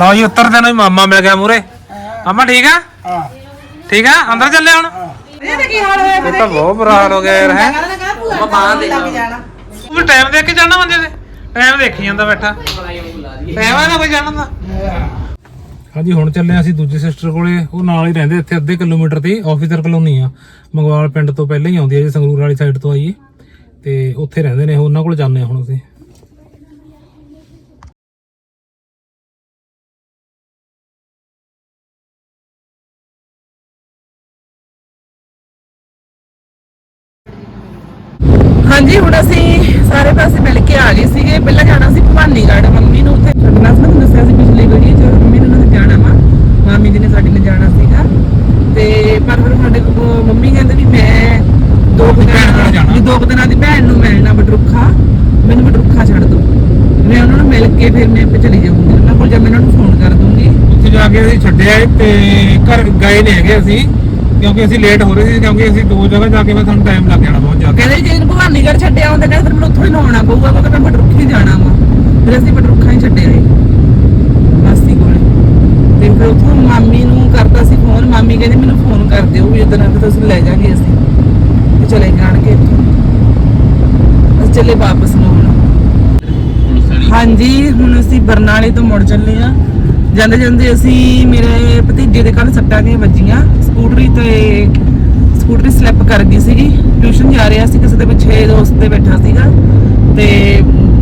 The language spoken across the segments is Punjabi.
ਲਓ ਜੀ ਉੱਤਰਦੇ ਨੂੰ ਹੀ ਮਾਮਾ ਮਿਲ ਗਿਆ ਮੂਰੇ ਮਾਮਾ ਠੀਕ ਆ? ਹਾਂ ਠੀਕ ਆ? ਅੰਦਰ ਚੱਲੇ ਹੁਣ? ਇਹ ਤਾਂ ਕੀ ਹਾਲ ਹੋਇਆ ਇਹ ਤਾਂ ਬਹੁਤ ਬੁਰਾ ਹਾਲ ਹੋ ਗਿਆ ਯਾਰ ਹੈ? ਭੂਆ ਬਾਹਰ ਦੇ ਲੱਗ ਜਾਣਾ। ਵੀ ਟਾਈਮ ਦੇਖ ਕੇ ਜਾਣਾ ਬੰਦੇ ਦੇ ਟਾਈਮ ਦੇਖੀ ਜਾਂਦਾ ਬੈਠਾ। ਟਾਈਮ ਆ ਨਾ ਕੋਈ ਜਾਣਨ ਦਾ। ਹਾਂਜੀ ਹੁਣ ਚੱਲੇ ਅਸੀਂ ਦੂਜੀ ਸਿਸਟਰ ਕੋਲੇ। ਉਹ ਨਾਲ ਹੀ ਰਹਿੰਦੇ ਇੱਥੇ ਅੱਧੇ ਕਿਲੋਮੀਟਰ ਤੇ। ਆਫੀਸਰ ਕਲੋਨੀ ਆ। ਮੰਗਵਾਲ ਪਿੰਡ ਤੋਂ ਪਹਿਲਾਂ ਹੀ ਆਉਂਦੀ ਹੈ ਜੀ ਸੰਗਰੂਰ ਵਾਲੀ ਸਾਈਡ ਤੋਂ ਆਈਏ ਤੇ ਉੱਥੇ ਰਹਿੰਦੇ ਨੇ ਉਹ, ਉਹਨਾਂ ਕੋਲ ਜਾਂਦੇ ਹੁਣ ਅਸੀਂ। ਹਾਂਜੀ ਹੁਣ ਅਸੀਂ ਸਾਰੇ ਪਾਸੇ ਮਿਲ ਕੇ ਆ ਗਏ ਸੀਗੇ। ਪਹਿਲਾਂ ਜਾਣਾ ਸੀ ਭਵਾਨੀਗੜ੍ਹ। ਮੰਮੀ ਨੂੰ ਉੱਥੇ ਛੱਡਣਾ ਸੀ ਨਾ ਤੁਹਾਨੂੰ ਦੱਸਿਆ ਸੀ ਪਿਛਲੀ ਵੀਡੀਓ 'ਚ ਮੰਮੀ ਨੂੰ ਨੇ ਜਾਣਾ ਵਾ। ਮਾਮੀ ਜੀ ਨੇ ਸਾਡੀ ਨੇ ਜਾਣਾ ਸੀਗਾ। ਤੇ ਪਰ ਫਿਰ ਸਾਡੇ ਕੋਲ ਮੰਮੀ ਕਹਿੰਦੇ ਵੀ ਮੈਂ ਦੋ ਕੁ ਦਿਨਾਂ ਜਾਣਾ। ਵੀ ਦੋ ਕੁ ਦਿਨਾਂ ਦੀ ਭੈਣ ਨੂੰ ਮਿਲਣਾ ਬਡਰੁੱਖਾ ਮੈਨੂੰ ਬਡਰੁੱਖਾ ਛੱਡ ਦਿਓ ਮੈਂ ਉਹਨਾਂ ਨੂੰ ਮਿਲ ਕੇ ਫਿਰ ਮੈਂ ਚਲੀ ਜਾਊਂਗੀ। ਉਹਨਾਂ ਕੋਲ ਜਾਂ ਮੈਂ ਉਹਨਾਂ ਨੂੰ ਫੋਨ ਕਰ ਦੂੰਗੀ ਉੱਥੇ ਜਾ ਕੇ ਅਸੀਂ ਛੱਡਿਆ ਤੇ ਘਰ ਗਏ ਨਹੀਂ ਹੈਗੇ ਅਸੀਂ। ਕਿਉਂਕਿ ਅਸੀਂ ਲੇਟ ਹੋ ਰਹੇ ਸੀ ਕਿਉਂਕਿ ਅਸੀਂ ਦੋ ਜਗ੍ਹਾ ਜਾ ਕੇ ਮੈਂ ਸਾਨੂੰ ਟਾਈਮ ਲੱਗ ਜਾਣਾ ਬਹੁਤ ਜ਼ਿਆਦਾ। ਕਹਿੰਦੇ ਜੇ ਇਹਨੂੰ ਭਵਾਨੀਗੜ੍ਹ ਛੱਡਿਆ ਆਉਂਦਾ ਕਹਿੰਦੇ ਫਿਰ ਮੈਨੂੰ ਉੱਥੋਂ ਹੀ ਨਹਾਉਣਾ ਪਊਗਾ ਕਿਉਂਕਿ ਮੈਂ ਬਡਰੁੱਖੀ ਜਾਣਾ ਵਾ। ਫਿਰ ਅਸੀਂ ਬਡਰੁੱਖਾ ਹੀ ਛੱਡਿਆ ਏ ਮਾਸੀ ਕੋਲੇ। ਤੇ ਫਿਰ ਉੱਥੋਂ ਮਾਮੀ ਨੂੰ ਕਰਤਾ ਸੀ ਫੋਨ ਮਾਮੀ ਕਹਿੰਦੀ ਮੈਨੂੰ ਫੋਨ ਕਰ ਦਿਓ ਵੀ ਉਦੋਂ ਫਿਰ ਤੁਸੀਂ ਲੈ ਜਾਾਂਗੇ ਅਸੀਂ। ਤੇ ਚਲੇ ਜਾਣਗੇ ਇੱਥੋਂ। ਅਸੀਂ ਚੱਲੇ ਵਾਪਸ ਨੂੰ ਹੁਣ ਹਾਂਜੀ ਹੁਣ ਅਸੀਂ ਬਰਨਾਲੇ ਤੋਂ ਮੁੜ ਚੱਲੇ ਆ। ਜਾਂਦੇ ਜਾਂਦੇ ਅਸੀਂ ਮੇਰੇ ਭਤੀਜੇ ਦੇ ਕੱਲ ਸੱਟਾਂ ਦੀਆਂ ਵੱਜੀਆਂ। ਸਕੂਟਰੀ ਤੇ ਸਕੂਟਰੀ ਸਲਿੱਪ ਕਰ ਗਈ ਸੀਗੀ। ਟਿਊਸ਼ਨ ਜਾ ਰਿਹਾ ਸੀ ਕਿਸੇ ਦੇ ਪਿੱਛੇ ਦੋਸਤ ਤੇ ਬੈਠਾ ਸੀਗਾ। ਤੇ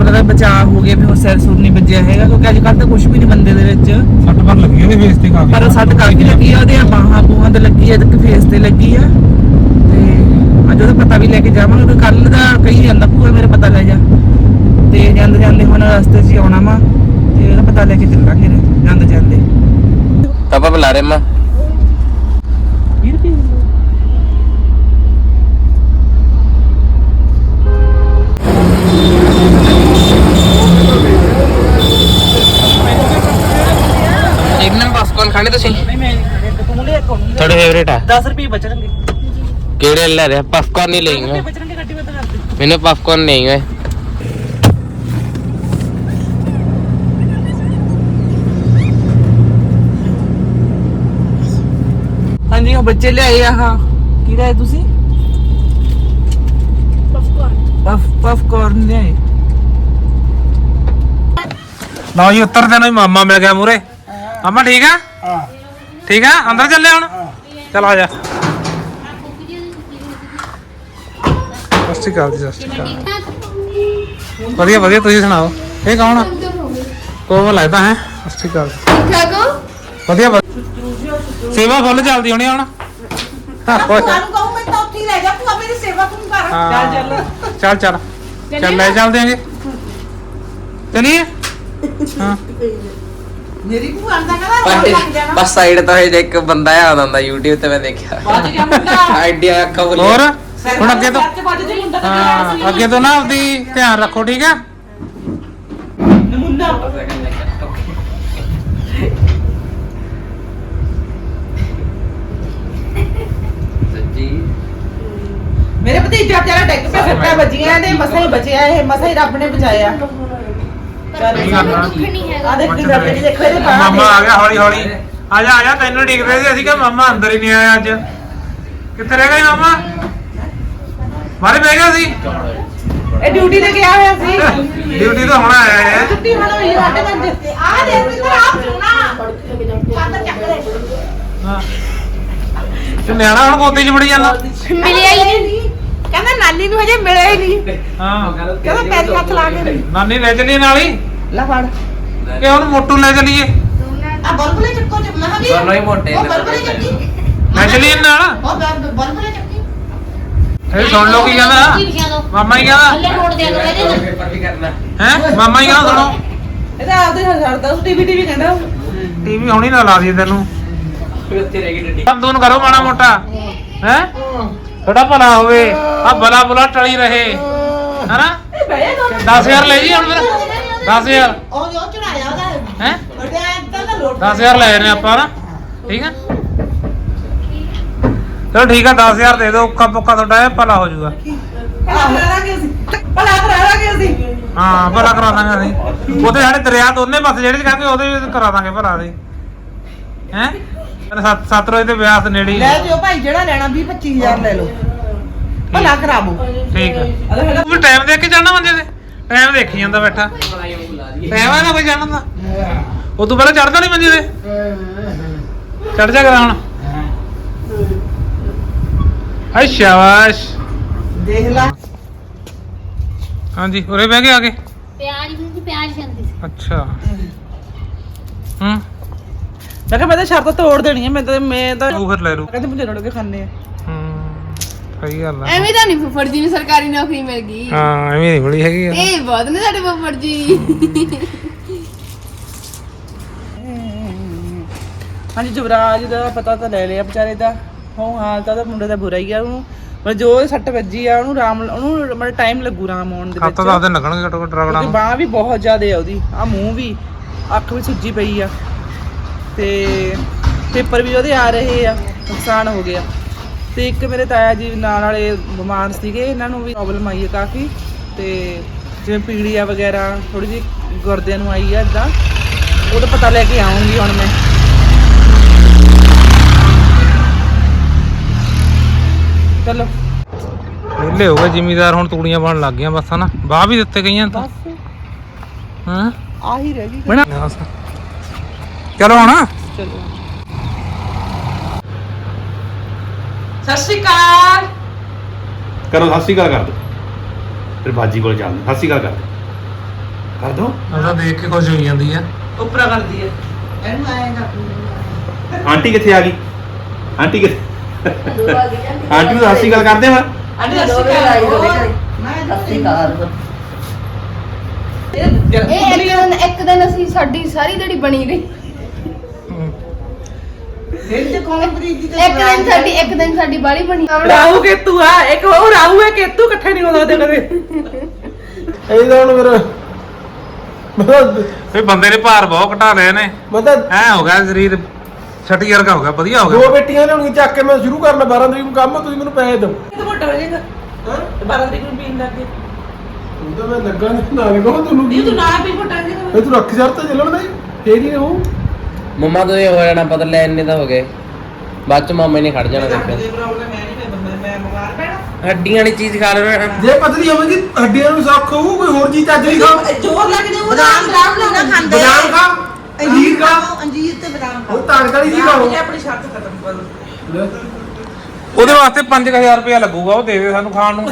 ਉਹਦਾ ਬਚਾਅ ਹੋ ਗਿਆ ਵੀ ਹੁਣ ਸਿਰ ਸੁਰ ਨਹੀਂ ਵੱਜਿਆ ਹੈਗਾ ਕਿਉਂਕਿ ਅੱਜ ਕੱਲ ਤਾਂ ਕੁਝ ਵੀ ਨਹੀਂ ਬੰਦੇ ਦੇ ਵਿੱਚ। ਸੱਟ ਪਰ ਲੱਗੀ ਉਹਦੇ ਫੇਸ ਤੇ ਕਾਫੀ। ਪਰ ਸੱਟ ਕਾਫੀ ਲੱਗੀ ਆ ਉਹਦੇ ਬਾਹਾਂ ਬੂਹਾਂ ਤੇ ਲੱਗੀ ਆ ਤੇ ਫੇਸ ਤੇ ਲੱਗੀ ਆ। ਤੇ ਅੱਜ ਉਹਦਾ ਪਤਾ ਵੀ ਲੈ ਕੇ ਜਾਵਾਂਗੇ ਕੱਲ ਦਾ ਕਹੀ ਜਾਂਦਾ ਭੂਆ ਮੇਰੇ ਪਤਾ ਲੈ ਜਾ। ਤੇ ਜਾਂਦੇ ਜਾਂਦੇ ਹੁਣ ਰਸਤੇ 'ਚ ਆਉਣਾ ਵਾ। ਤੇ ਉਹਦਾ ਪਤਾ ਲੈ ਕੇ ਚੱਲਾਂਗੇ ਜਾਂਦੇ ਜਾਂਦੇ। ਪਾਪਾ ਬੁਲਾ ਰਹੇ ਮਾਂ। 20 ਰੁਪਏ ਇੱਕ ਨਾ ਪਪਕੌਰਨ ਖਾਣੇ ਤੁਸੀਂ? ਨਹੀਂ ਮੈਂ ਤੂੰ ਲੈ ਕੋਣ ਤੁਹਾਡੇ ਫੇਵਰੇਟ ਆ? 10 ਰੁਪਏ ਬਚਣਗੇ। ਕਿਹੜੇ ਲੈ ਰਿਹਾ ਪਪਕੌਰਨ ਨਹੀਂ ਲਈਂਗੇ ਬਚਣਗੇ ਗੱਡੀ ਬੰਦ ਕਰ ਦੇ ਮੈਨੂੰ ਪਪਕੌਰਨ ਨਹੀਂ ਹੈ ਹਾਂਜੀ ਉਹ ਬੱਚੇ ਲਿਆਏ ਆ ਹਾਂ। ਕੀ ਲਿਆਏ ਤੁਸੀਂ? ਪਫਕੌਰਨ ਪਫ ਪਫਕੌਰਨ ਲਿਆਏ। ਲਓ ਜੀ ਉੱਤਰਦੇ ਨੂੰ ਹੀ ਮਾਮਾ ਮਿਲ ਗਿਆ ਮੂਰੇ ਮਾਮਾ ਠੀਕ ਆ? ਹਾਂ। ਠੀਕ ਆ? ਅੰਦਰ ਚੱਲੇ ਹੁਣ? ਚਲ ਆ ਜਾ। ਸਤਿ ਸ਼੍ਰੀ ਅਕਾਲ ਜੀ ਸਤਿ ਸ਼੍ਰੀ ਅਕਾਲ। ਵਧੀਆ ਵਧੀਆ ਤੁਸੀਂ ਸੁਣਾਓ? ਇਹ ਕੌਣ ਆ? ਕੋਮਲ ਲੱਗਦਾ ਹੈ? ਸਤਿ ਸ਼੍ਰੀ ਅਕਾਲ। ਠੀਕ ਹੋ? ਵਧੀਆ ਵਧੀਆ। ਸੇਵਾ ਫੁੱਲ ਚੱਲਦੀ ਹੋਣੀ ਹੁਣ। ਹਾਂ, ਤੁਹਾਨੂੰ ਕਹੂੰ ਮੈਂ ਤਾਂ ਉੱਥੇ ਹੀ ਲੈ ਜਾ ਤੂੰ ਮੇਰੀ ਸੇਵਾ ਤੂੰ ਕਰ। ਹਾਂ। ਚੱਲ ਚੱਲ। ਚੱਲ ਲੈ ਚੱਲਦੇ ਆਂਗੇ। ਚਲੀਏ ਹਾਂ। ਮੇਰੀ ਭੂਆ ਦਾ ਕਹਿੰਦਾ ਰੋਣ ਲੱਗ ਜਾਣਾ। ਬਸ ਸਾਈਡ ਤੋਂ ਇਹ ਇੱਕ ਬੰਦਾ ਆ ਆਉਂਦਾ YouTube ਤੇ ਮੈਂ ਦੇਖਿਆ। ਵੱਜ ਗਿਆ ਮੁੰਡਾ। ਆਈਡੀਆ ਅੱਖਾਂ ਬੋਲੀ ਹੋਰ? ਹੁਣ ਅੱਗੇ ਤੋਂ ਸੱਚ ਵੱਜ ਜੇ ਮੁੰਡਾ ਤਾਂ ਹਾਂ ਅੱਗੇ ਤੋਂ ਨਾ ਆਪਦੀ ਧਿਆਨ ਰੱਖੋ ਠੀਕ ਆ? ਮੁੰਡਾ ਮੇਰੇ ਭਤੀਜਾ ਤੇਰਾ ਡਿੱਗ ਪਿਆ ਸੱਟਾਂ ਵੱਜੀਆਂ ਇਹਦੇ ਮਸਾ ਹੀ ਬਚਿਆ ਇਹ ਮਸਾ ਹੀ ਰੱਬ ਨੇ ਬਚਾਇਆ। ਪਰ ਸਾਨੂੰ ਦੁੱਖ ਨਹੀਂ ਹੈਗਾ। ਆ ਦੇਖ ਕਿ ਰੱਬ ਨੇ ਦੇਖੋ ਇਹਦੇ ਬਾਹਰ ਮਾਮਾ ਆ ਗਿਆ ਹੌਲੀ ਹੌਲੀ ਆ ਜਾ ਆ ਜਾ ਤੈਨੂੰ ਡਿੱਗਦੇ ਸੀ ਅਸੀਂ ਕਿ ਮਾਮਾ ਅੰਦਰ ਹੀ ਨਹੀਂ ਆਇਆ ਅੱਜ। ਕਿੱਥੇ ਰਹਿ ਗਿਆ ਮਾਮਾ? ਮਾਰੇ ਬਹਿ ਗਿਆ ਸੀ? ਇਹ ਡਿਊਟੀ ਤੇ ਗਿਆ ਹੋਇਆ ਸੀ। ਡਿਊਟੀ ਤੋਂ ਹੁਣ ਆਇਆ ਹੈ। ਛੁੱਟੀ ਹੁਣ ਹੋਈ ਸਾਡੇ ਪੰਜ ਆ ਦੇ ਇੱਧਰ ਆਪ ਸੁਣਾ ਚਾਦਰ ਚੱਕ ਲੈ। ਹਾਂ। ਤੇ ਨਿਆਣਾ ਹੁਣ ਗੋਦੀ 'ਚ ਵੜੀ ਜਾਂਦਾ। ਮਿਲਿਆ ਹੀ ਨਹੀਂ। ਕਹਿੰਦਾ ਨਾਨੀ ਨੂੰ ਹਜੇ ਮਿਲਿਆ ਹੀ ਨਹੀਂ। ਹਾਂ। ਕਹਿੰਦਾ ਪੈਰੀ ਹੱਥ ਲਾ ਕੇ ਨਾਨੀ ਲੈ ਚਲੀਏ ਨਾਲ ਹੀ। ਲੈ ਫੜ। ਕਿ ਹੁਣ ਮੋਟੂ ਲੈ ਚਲੀਏ। ਆ ਬਲਬਲੇ ਚੱਕੋ ਚ ਮੈਂ ਵੀ ਦੋਨੋਂ ਹੀ ਮੋਟੇ ਉਹ ਨੇ ਬਲਬਲੇ ਚੱਕੀ। ਲੈ ਚਲੀਏ ਨਾਲ। ਉਹ ਬਲਬਲੇ ਚੱਕੀ। ਇਹ ਸੁਣ ਲਓ ਕੀ ਕਹਿੰਦਾ। ਮਾਮਾ ਹੀ ਕਹਿੰਦਾ। ਥੱਲੇ ਰੋਡ ਦੇ ਦੋ ਇਹਦੇ ਵੀ ਕਰਨਾ। ਹੈ? ਮਾਮਾ ਹੀ ਕਹਿੰਦਾ ਸੁਣੋ। ਇਹਦਾ ਆਪਦੇ ਹਜ਼ਾਰਦਾ ਉਸ ਟੀਵੀ ਟੀਵੀ ਕਹਿੰਦਾ। ਟੀਵੀ ਹੁਣੀ ਨਾ ਲਾ ਦੀ ਤੈਨੂੰ। ਉੱਥੇ ਰਹਿ ਗਈ ਡੱਡੀ। ਬੰਦੂਨ ਕਰੋ ਮਾੜਾ ਮੋਟਾ। ਹੈ। ਥੋੜਾ ਭਲਾ ਹੋਵੇ ਆ ਬਲਾ ਬੁਲਾ ਟਲੀ ਰਹੇ। ਹੈਨਾ? 10000 ਲੈ ਜੀ ਹੁਣ ਫਿਰ। 10000 ਉਹ ਜੋ ਚੜਾਇਆ ਉਹਦਾ ਹੈ? ਵੱਡਿਆ ਇੱਦਾਂ ਦਾ ਲੋਟ 10000 ਲੈ ਰਹੇ ਆਪਾਂ ਨਾ। ਠੀਕ ਹੈ ਚਲੋ ਠੀਕ ਆ 10000 ਦੇ ਦਿਓ। ਉੱਕਾ ਪੁੱਕਾ ਤੁਹਾਡਾ ਇਹ ਭਲਾ ਹੋ ਜਾਊਗਾ। ਆਹ ਲਾਂਗੇ ਅਸੀਂ ਭਲਾ ਕਰਾ ਲਾਂਗੇ ਅਸੀਂ ਹਾਂ, ਭਲਾ ਕਰਾ ਦਾਂਗੇ ਅਸੀਂ। ਉਹਦੇ ਸਾਡੇ ਦਰਿਆ ਦੋਨੇ ਪਾਸੇ, ਜਿਹੜੇ ਚ ਉਹਦੇ ਕਰਾ ਦਾਂਗੇ ਭਲਾ ਦੇ ਹੈ? ਸੱਤ ਸੱਤ ਰੋਜ਼ ਦੇ ਵਿਆਹ ਦੇ ਨੇੜੇ ਹੀ ਲੈ ਜਿਓ ਭਾਈ ਜਿਹੜਾ ਲੈਣਾ 20 25000 ਲੈ ਲਓ। ਭਲਾ ਕਰਾਵੋ। ਠੀਕ ਹੈ ਤੂੰ ਟਾਈਮ ਦੇਖ ਕੇ ਜਾਣਾ ਬੰਦੇ ਦੇ? ਟਾਈਮ ਦੇਖੀ ਜਾਂਦਾ ਬੈਠਾ। ਟਾਈਮ ਆ ਨਾ ਕੋਈ ਜਾਣਨ ਦਾ। ਉਹ ਤੋਂ ਪਹਿਲਾਂ ਚੜਦਾ ਨਹੀਂ ਮੰਜੇ ਤੇ ਚੜ ਜਾ ਕਰਾਂ ਹੁਣ। ਹਾਏ ਸ਼ਾਬਾਸ਼। ਦੇਖ ਲੈ। ਹਾਂਜੀ ਉਰੇ ਬਹਿ ਕੇ ਆ ਕੇ। ਪਿਆਜ਼ ਵੀ ਪਿਆਜ਼ ਖਾਂਦੀ ਸੀ। ਅੱਛਾ। ਹੂੰ। ਮੈਂ ਕਿਹਾ ਮੈਂ ਤਾਂ ਸ਼ਰਤ ਤੋੜ ਦੇਣੀ ਹੈ ਮੈਂ ਤਾਂ ਮੈਂ ਤਾਂ ਤੂੰ ਫਿਰ ਲੈ ਰੂ ਕਹਿੰਦੇ ਮੁੰਡੇ ਰੋੜ ਕੇ ਖਾਣੇ ਆ। ਹੂੰ ਸਹੀ ਗੱਲ ਆ। ਐਵੇਂ ਤਾਂ ਨਹੀਂ ਫੁੱਫੜ ਜੀ ਨੂੰ ਸਰਕਾਰੀ ਨੌਕਰੀ ਮਿਲ ਗਈ। ਹਾਂ ਐਵੇਂ ਨਹੀਂ ਬੜੀ ਹੈਗੀ ਆ। ਇਹ ਬਹੁਤ ਨੇ ਸਾਡੇ ਫੁੱਫੜ ਜੀ ਹਾਂਜੀ ਜਵਰਾਜ ਦਾ ਪਤਾ ਤਾਂ ਲੈ ਲਿਆ ਵਿਚਾਰੇ ਦਾ। ਹੋ ਹਾਲ ਤਾਂ ਉਹਦਾ ਮੁੰਡੇ ਦਾ ਬੁਰਾ ਹੀ ਆ ਉਹਨੂੰ। ਪਰ ਜੋ ਸੱਟ ਵੱਜੀ ਆ ਉਹਨੂੰ ਰਾਮ ਉਹਨੂੰ ਮਤਲਬ ਟਾਈਮ ਲੱਗੂ ਰਾਮ ਆਉਣ ਦੇ ਵਿੱਚ। ਹੱਥ ਦਸ ਦਿਨ ਲੱਗਣਗੇ ਘੱਟੋ ਘੱਟ ਰਗੜਾ ਉਹਦੀ ਬਾਹ ਵੀ ਬਹੁਤ ਜ਼ਿਆਦਾ ਆ ਉਹਦੀ। ਆ ਮੂੰਹ ਵੀ ਅੱਖ ਵੀ ਸੁੱਜੀ ਪਈ ਆ। ਤੇ ਪੇਪਰ ਵੀ ਉਹਦੇ ਆ ਰਹੇ ਆ ਨੁਕਸਾਨ ਹੋ ਗਿਆ। ਤੇ ਇੱਕ ਮੇਰੇ ਤਾਇਆ ਜੀ ਨਾਲ ਵਾਲੇ ਬਿਮਾਰ ਸੀਗੇ ਇਹਨਾਂ ਨੂੰ ਵੀ ਪ੍ਰੋਬਲਮ ਆਈ ਹੈ ਕਾਫੀ। ਤੇ ਜਿਵੇਂ ਪੀੜੀਆ ਵਗੈਰਾ ਥੋੜੀ ਜਿਹੀ ਗੁਰਦਿਆਂ ਨੂੰ ਆਈ ਆ ਇਦਾਂ ਉਹਦਾ ਪਤਾ ਲੈ ਕੇ ਆਉਂਗੀ ਹੁਣ ਮੈਂ। ਚਲੋ। ਵਿਹਲੇ ਹੋ ਗਏ ਜ਼ਿਮੀਦਾਰ ਹੁਣ ਤੂੜੀਆਂ ਬਣ ਲੱਗ ਗਈਆਂ ਬਸ ਹਨਾ? ਬਾਹ ਵੀ ਦਿੱਤੇ ਗਈਆਂ ਤਾਂ। ਹਾਂ? ਆਹੀ ਰਹਿ ਗਈ। ਬਣਾ ਚਲੋ ਹੁਣ। ਚਲੋ ਸਤਿ ਸ਼੍ਰੀ ਅਕਾਲ। ਕਰੋ ਸਤਿ ਸ਼੍ਰੀ ਅਕਾਲ ਕਰ ਦੋ ਫਿਰ ਬਾਜੀ ਕੋਲ ਚੱਲਦੇ ਸਤਿ ਸ਼੍ਰੀ ਅਕਾਲ ਕਰ ਦਿਓ। ਕਰ ਦੋ ਉਹਦਾ ਦੇਖ ਕੇ ਖੁਸ਼ ਹੋਈ ਜਾਂਦੀ ਆ। ਉਪਰਾ ਕਰਦੀ ਹੈ ਇਹਨੂੰ ਆਏਗਾ ਆਂਟੀ ਕਿੱਥੇ ਆ ਗਈ? ਆਂਟੀ ਕਿੱਥੇ? ਆਂਟੀ ਨੂੰ ਸਤਿ ਸ਼੍ਰੀ ਅਕਾਲ ਕਰਦੇ ਵਾ ਆਂਟੀ ਸਤਿ ਸ਼੍ਰੀ ਅਕਾਲ। ਮੈਂ ਸਤਿ ਸ਼੍ਰੀ ਅਕਾਲ। ਇਹ ਇੱਕ ਦਿਨ ਇੱਕ ਦਿਨ ਅਸੀਂ ਸਾਡੀ ਸਾਰੀ ਦਿਹਾੜੀ ਬਣੀ ਰਹੀ ਇੱਕ ਦਿਨ ਸਾਡੀ ਇੱਕ ਦਿਨ ਸਾਡੀ ਬਾਲੀ ਬਣੀ। ਰਾਹੂ ਕੇਤੂ ਆ ਇੱਕ ਉਹ ਰਾਹੂ ਹੈ ਕੇਤੂ ਇਕੱਠੇ ਨਹੀਂ ਹੁੰਦਾ ਕਦੇ। ਇਹਦਾ ਹੁਣ ਮੇਰਾ ਮੈਂ ਵੀ ਬੰਦੇ ਨੇ ਭਾਰ ਬਹੁਤ ਘਟਾ ਲਿਆ ਨੇ। ਮੈਂ ਤਾਂ ਐ ਹੋ ਗਿਆ ਸਰੀਰ ਛੱਟੀ ਵਰਗਾ ਹੋ ਗਿਆ ਵਧੀਆ ਹੋ ਦੋ ਗਿਆ ਬੇਟੀਆਂ ਲਿਆਉਣੀਆਂ ਚੱਕ ਕੇ ਮੈਂ ਸ਼ੁਰੂ ਕਰਨਾ 12 ਤਰੀਕ ਨੂੰ ਕੰਮ ਤੁਸੀਂ ਮੈਨੂੰ ਪੈਸੇ ਦਿਓ। ਇਹ ਮੋਟਾ ਹੋ ਜਾਏਗਾ। ਹਾਂ? 12 ਤਰੀਕ ਨੂੰ ਪੀਣ ਲੱਗ ਗਏ। ਉਹ ਤਾਂ ਮੈਂ ਲੱਗਾ ਨਹੀਂ ਨਾਲ ਕਹੋ ਤੁਹਾਨੂੰ ਨਹੀਂ ਤੂੰ ਨਾ ਪੀ ਮੋਟਾ ਹੋ ਜਾਏਗਾ ਇਹ ਤੂੰ ਰੱਖ ਸ਼ਰਤ ਚੱਲਣ ਦੇ ਫੇਰ ਹੀ ਹੋ ਮੰਮਾ ਤੋਂ ਇਹ ਹੋ ਜਾਣਾ ਪਤਾ ਲੈ ਇੰਨੇ ਤਾਂ ਹੋ ਗਏ। ਬਾਅਦ ਚ ਮਾਮੇ ਨੇ ਖੜ ਜਾਣਾ ਦੇਖੋ ਇਹ ਪ੍ਰੋਬਲਮ ਹੈ ਨਹੀਂ ਮੈਂ ਬੰਦਾ ਮੈਂ ਬਿਮਾਰ ਪੈਣਾ। ਹੱਡੀਆਂ ਵਾਲੀ ਚੀਜ਼ ਖਾ ਲਓ। ਜੇ ਪਤਲੀ ਹੋਵੇਗੀ ਹੱਡੀਆਂ ਨੂੰ ਸੌਖ ਹੋਊ ਕੋਈ ਹੋਰ ਚੀਜ਼ ਚੱਜ ਨਹੀਂ ਖਾਓ। ਜੋਰ ਲੱਗ ਜਾਊ ਬਦਾਮ ਬਦਾਮ ਨਾ ਖਾਂਦੇ ਬਦਾਮ ਖਾ ਅੰਜੀਰ ਖਾ ਅੰਜੀਰ ਤੇ ਬਦਾਮ ਉਹ ਤਾਕਤ ਵਾਲੀ ਚੀਜ਼ ਖਾਓ। ਆਪਣੀ ਸ਼ਰਤ ਖਤਮ ਕਰੋ। ਉਹਦੇ ਵਾਸਤੇ 5000 ਰੁਪਇਆ ਲੱਗੂਗਾ ਉਹ ਦੇ ਦੇ ਸਾਨੂੰ ਖਾਣ ਨੂੰ।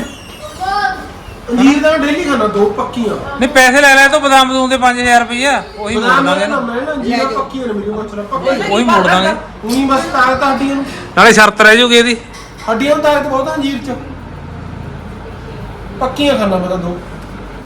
ਅੰਜੀਰ ਦਾ ਡੇਲੀ ਖਾਣਾ ਦੋ ਪੱਕੀਆਂ। ਨਹੀਂ ਪੈਸੇ ਲੈ ਲੈ ਤੂੰ ਬਦਾਮ ਬਦੂਮ ਦੇ 5000 ਰੁਪਇਆ ਉਹੀ ਮੋੜ ਬਦਾਮ ਦਾਂਗੇ ਨਾ ਮੈਂ ਨਾ ਅੰਜੀਰ ਪੱਕੀਆਂ ਨੇ ਮੇਰੀ ਮੱਛਰ ਪੱਕੀਆਂ ਉਹੀ ਮੋੜ ਦਾਂਗੇ। ਉਹੀ ਬਸ ਤਾਕਤ ਆ ਹੱਡੀਆਂ ਨੂੰ। ਨਾਲੇ ਸ਼ਰਤ ਰਹਿ ਜੂਗੀ ਇਹਦੀ। ਹੱਡੀਆਂ ਨੂੰ ਤਾਕਤ ਬਹੁਤ ਆ ਅੰਜੀਰ ਚ। ਪੱਕੀਆਂ ਖਾਣਾ ਮੈਂ ਤਾਂ ਦੋ।